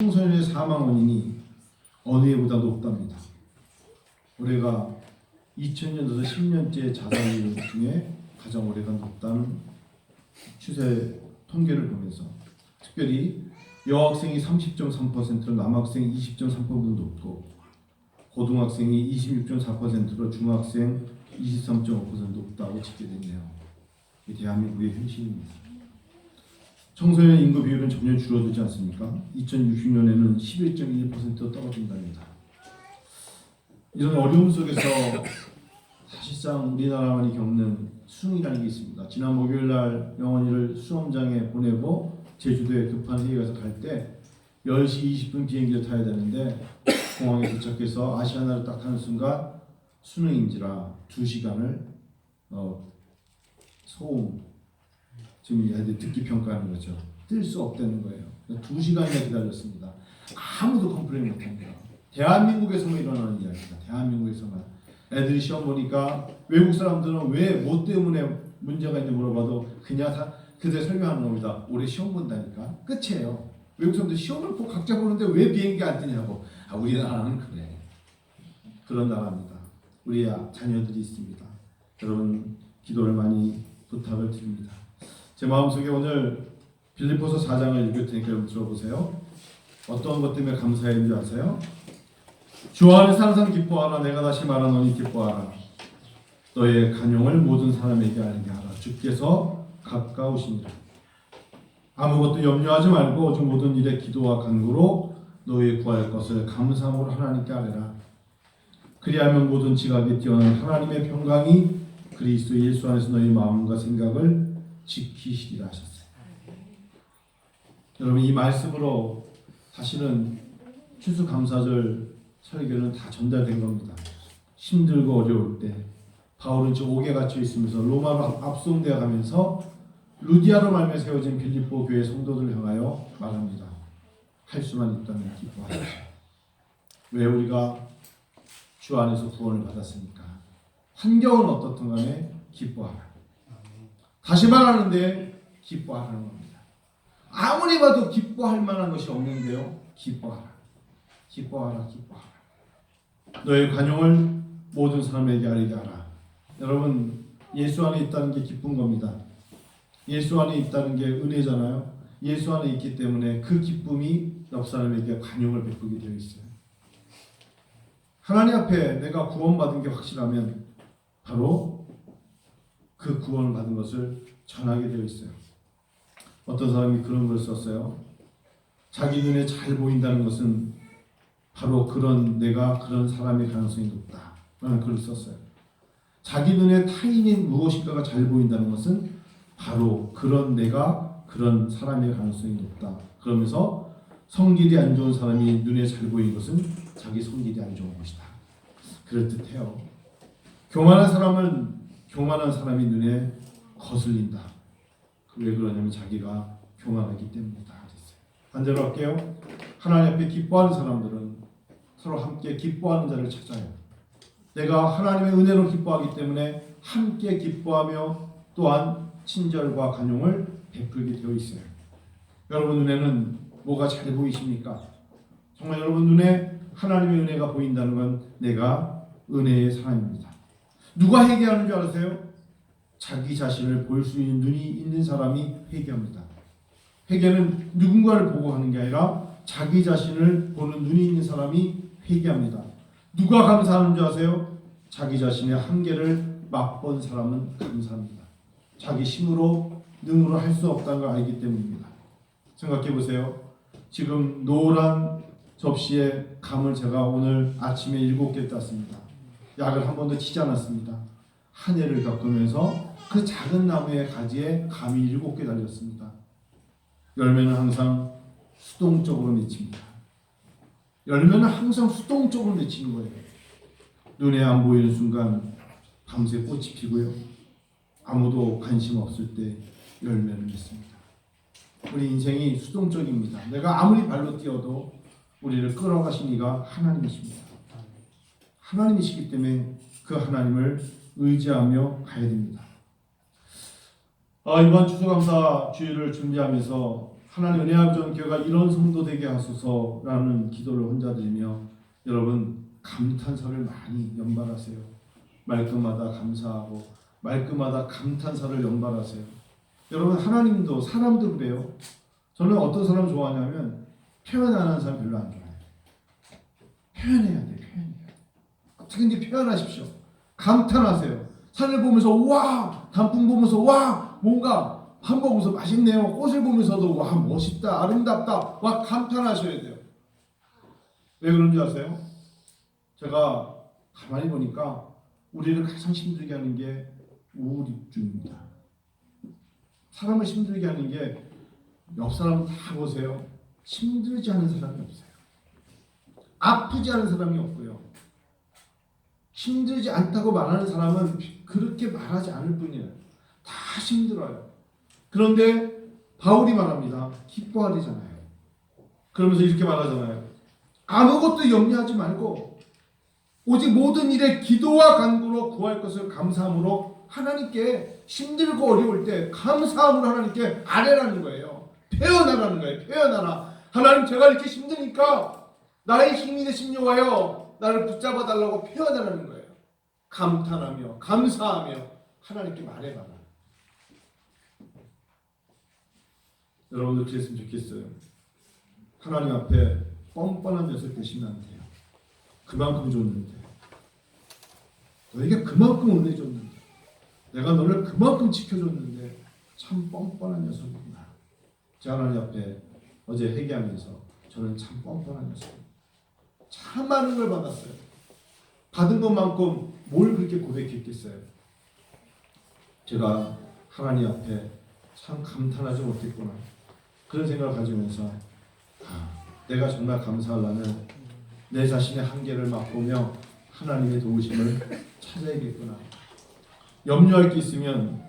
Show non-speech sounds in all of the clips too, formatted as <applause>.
청소년의 사망 원인이 어느 해보다 높답니다. 올해가 2000년에서 10년째 자살률 중에 가장 올해가 높다는 추세 통계를 보면서 특별히 여학생이 30.3%로 남학생이 20.3% 높고 고등학생이 26.4%로 중학생 23.5% 높다고 집계됐네요. 이 대한민국의 현실입니다. 청소년 인구 비율은 점점 줄어들지 않습니까? 2060년에는 11.1% 떨어진답니다. 이런 어려움 속에서 <laughs> 사실상 우리나라만이 겪는 수능이라는 게 있습니다. 지난 목요일 날 영원이를 수험장에 보내고 제주도에 급한 회의가 있어서 갈 때 10시 20분 비행기를 타야 되는데 공항에 도착해서 아시아나를 딱 타는 순간 수능인지라 2시간을 어, 소음 지금 애들 듣기 평가하는 거죠. 뜰 수 없다는 거예요. 2시간이나 기다렸습니다. 아무도 컴플레인 못합니다. 대한민국에서만 일어나는 이야기입니다. 대한민국에서만. 애들이 시험 보니까 외국 사람들은 왜 뭐 때문에 문제가 있는지 물어봐도 그냥 다 그대 설명하는 겁니다. 올해 시험 본다니까 끝이에요. 외국 사람들 시험을 꼭 각자 보는데 왜 비행기 안 뜨냐고. 아 우리나라는 그래. 그런 나라입니다. 우리 자녀들이 있습니다. 여러분 기도를 많이 부탁을 드립니다. 제 마음속에 오늘 빌립보서 4장을 읽을 테니까 들어보세요. 어떤 것 때문에 감사했는지 아세요? 주 안에서 항상 기뻐하라 내가 다시 말하노니 기뻐하라 너의 간용을 모든 사람에게 알게 하라 주께서 가까우시니라 아무것도 염려하지 말고 오직 모든 일에 기도와 간구로 너의 구할 것을 감사함으로 하나님께 아뢰라 그리하면 모든 지각에 뛰어난 하나님의 평강이 그리스도 예수 안에서 너희 마음과 생각을 지키시리라 하셨어요 여러분 이 말씀으로 사실은 추수감사절 설교는 다 전달된 겁니다. 힘들고 어려울 때 바울은 저 옥에 갇혀 있으면서 로마로 압- 압송되어 가면서 루디아로 말며 세워진 빌립보 교회 성도들을 향하여 말합니다. 할 수만 있다면 기뻐하라. 왜 우리가 주 안에서 구원을 받았습니까? 환경은 어떻든 간에 기뻐하라. 다시 말하는데 기뻐하라는 겁니다. 아무리 봐도 기뻐할 만한 것이 없는데요. 기뻐하라. 기뻐하라. 기뻐하라. 너의 관용을 모든 사람에게 알게 하라. 여러분 예수 안에 있다는 게 기쁜 겁니다. 예수 안에 있다는 게 은혜잖아요. 예수 안에 있기 때문에 그 기쁨이 옆 사람에게 관용을 베푸게 되어 있어요. 하나님 앞에 내가 구원받은 게 확실하면 바로 그 구원을 받은 것을 전하게 되어 있어요. 어떤 사람이 그런 걸 썼어요. 자기 눈에 잘 보인다는 것은 바로 그런 내가 그런 사람의 가능성이 높다. 라는 글을 썼어요. 자기 눈에 타인이 무엇인가가 잘 보인다는 것은 바로 그런 내가 그런 사람의 가능성이 높다. 그러면서 성질이 안 좋은 사람이 눈에 잘 보이는 것은 자기 성질이 안 좋은 것이다. 그럴듯해요. 교만한 사람은 교만한 사람이 눈에 거슬린다. 왜 그러냐면 자기가 교만하기 때문이다. 반대로 할게요. 하나님 앞에 기뻐하는 사람들은 서로 함께 기뻐하는 자를 찾아요. 내가 하나님의 은혜로 기뻐하기 때문에 함께 기뻐하며 또한 친절과 간용을 베풀게 되어 있어요. 여러분 눈에는 뭐가 잘 보이십니까? 정말 여러분 눈에 하나님의 은혜가 보인다는 건 내가 은혜의 사람입니다. 누가 회개하는 줄 아세요? 자기 자신을 볼 수 있는 눈이 있는 사람이 회개합니다. 회개는 누군가를 보고 하는 게 아니라 자기 자신을 보는 눈이 있는 사람이 회개합니다. 누가 감사하는 줄 아세요? 자기 자신의 한계를 맛본 사람은 감사합니다. 자기 힘으로 능으로 할 수 없다는 걸 알기 때문입니다. 생각해 보세요. 지금 노란 접시에 감을 제가 오늘 아침에 일곱 개 땄습니다. 약을 한 번도 치지 않았습니다. 한 해를 겪으면서 그 작은 나무의 가지에 감이 일곱 개 달렸습니다. 열매는 항상 수동적으로 맺힙니다. 열매는 항상 수동적으로 맺히는 거예요. 눈에 안 보이는 순간 밤새 꽃이 피고요. 아무도 관심 없을 때 열매를 맺습니다. 우리 인생이 수동적입니다. 내가 아무리 발로 뛰어도 우리를 끌어가신 이가 하나님이십니다. 하나님이시기 때문에 그 하나님을 의지하며 가야 됩니다. 아, 이번 추수감사 주일을 준비하면서 하나님 은혜학전 교회가 이런 성도 되게 하소서라는 기도를 혼자 드리며 여러분 감탄사를 많이 연발하세요. 말끝마다 감사하고 말끝마다 감탄사를 연발하세요. 여러분 하나님도 사람도 그래요. 저는 어떤 사람 좋아하냐면 표현 안 하는 사람 별로 안 좋아해요. 표현해야 돼, 돼. 어떻게든지 표현하십시오. 감탄하세요. 산을 보면서 와, 단풍 보면서 와, 뭔가 밥 먹으면서 맛있네요. 꽃을 보면서도 와, 멋있다, 아름답다, 와, 감탄하셔야 돼요. 왜 그런지 아세요? 제가 가만히 보니까 우리를 가장 힘들게 하는 게 우울증입니다. 사람을 힘들게 하는 게 옆 사람 다 보세요. 힘들지 않은 사람이 없어요. 아프지 않은 사람이 없고요. 힘들지 않다고 말하는 사람은 그렇게 말하지 않을 뿐이에요. 다 힘들어요. 그런데 바울이 말합니다. 기뻐하리잖아요. 그러면서 이렇게 말하잖아요. 아무것도 염려하지 말고 오직 모든 일에 기도와 간구로 구할 것을 감사함으로 하나님께 힘들고 어려울 때 감사함으로 하나님께 아뢰라는 거예요. 표현하라는 거예요. 표현하라. 하나님 제가 이렇게 힘드니까 나의 힘이 되신 여호와여 나를 붙잡아 달라고 표현하라는 거예요. 감탄하며 감사하며 하나님께 말해봐라. 여러분들 그랬으면 좋겠어요. 하나님 앞에 뻔뻔한 녀석 되시면 안 돼요. 그만큼 줬는데 너에게 그만큼 은혜 줬는데 내가 너를 그만큼 지켜줬는데 참 뻔뻔한 녀석이구나. 제 하나님 앞에 어제 회개하면서 저는 참 뻔뻔한 녀석입니다. 참 많은 걸 받았어요. 받은 것만큼 뭘 그렇게 고백했겠어요? 제가 하나님 앞에 참 감탄하지 못했구나. 그런 생각을 가지면서 아, 내가 정말 감사하려면 내 자신의 한계를 맛보며 하나님의 도우심을 <laughs> 찾아야겠구나. 염려할 게 있으면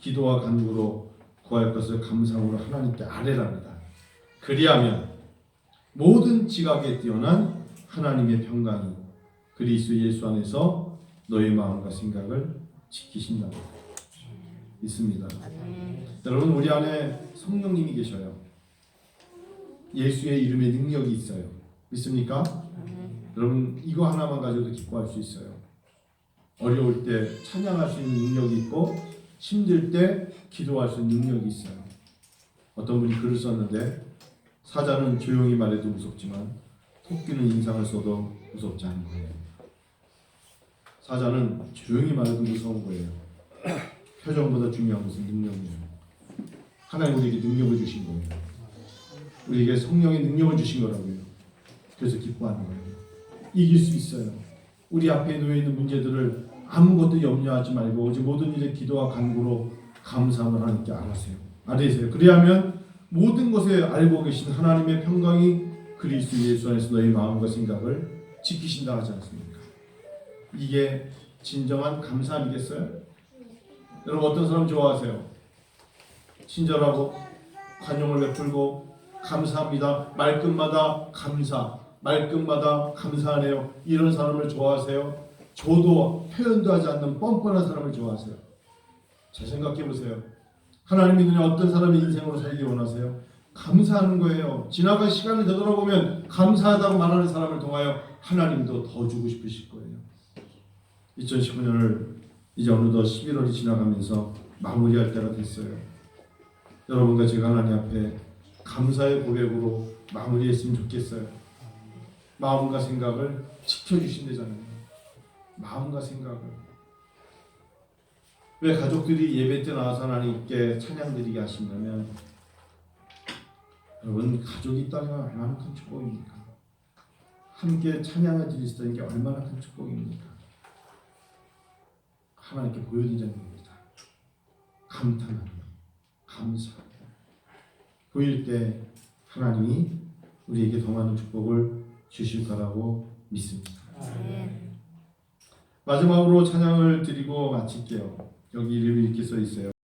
기도와 간구로 구할 것을 감사함으로 하나님께 아뢰랍니다. 그리하면 모든 지각에 뛰어난 하나님의 평강이 그리스도 예수 안에서 너의 마음과 생각을 지키신다. 있습니다. 여러분 우리 안에 성령님이 계셔요. 예수의 이름에 능력이 있어요. 믿습니까? 여러분 이거 하나만 가지고도 기뻐할 수 있어요. 어려울 때 찬양할 수 있는 능력이 있고 힘들 때 기도할 수 있는 능력이 있어요. 어떤 분이 글을 썼는데 사자는 조용히 말해도 무섭지만 토끼는 인상을 써도 무섭지 않은 거예요. 사자는 조용히 말해도 무서운 거예요. 표정보다 중요한 것은 능력이에요. 하나님 우리에게 능력을 주신 거예요. 우리에게 성령의 능력을 주신 거라고요. 그래서 기뻐하는 거예요. 이길 수 있어요. 우리 앞에 놓여 있는 문제들을 아무것도 염려하지 말고 오직 모든 일에 기도와 간구로 감사함을 하나님께 알아세요. 알으세요. 그리하면 모든 것에 알고 계신 하나님의 평강이 그리스도 예수 안에서 너희 마음과 생각을 지키신다 하지 않습니까? 이게 진정한 감사함이겠어요? 여러분 어떤 사람 좋아하세요? 친절하고 관용을 베풀고 감사합니다. 말끝마다 감사, 말끝마다 감사하네요. 이런 사람을 좋아하세요? 저도 표현도 하지 않는 뻔뻔한 사람을 좋아하세요. 잘 생각해 보세요. 하나님이 어떤 사람의 인생으로 살기 원하세요? 감사하는 거예요. 지나간 시간을 되돌아보면 감사하다고 말하는 사람을 통하여 하나님도 더 주고 싶으실 거예요. 2019년을 이제 어느덧 11월이 지나가면서 마무리할 때가 됐어요. 여러분과 제가 하나님 앞에 감사의 고백으로 마무리했으면 좋겠어요. 마음과 생각을 지켜주신대잖아요. 마음과 생각을. 왜 가족들이 예배 때 나와서 하나님께 찬양 드리게 하신다면 여러분 가족이 있다는 건 얼마나 큰 축복입니까? 함께 찬양을 드릴 수 있다는 게 얼마나 큰 축복입니까? 하나님께 보여드리자는 겁니다. 감탄하며 감사하며 보일 때 하나님이 우리에게 더 많은 축복을 주실 거라고 믿습니다. 마지막으로 찬양을 드리고 마칠게요. 여기 이름이 이렇게 써 있어요.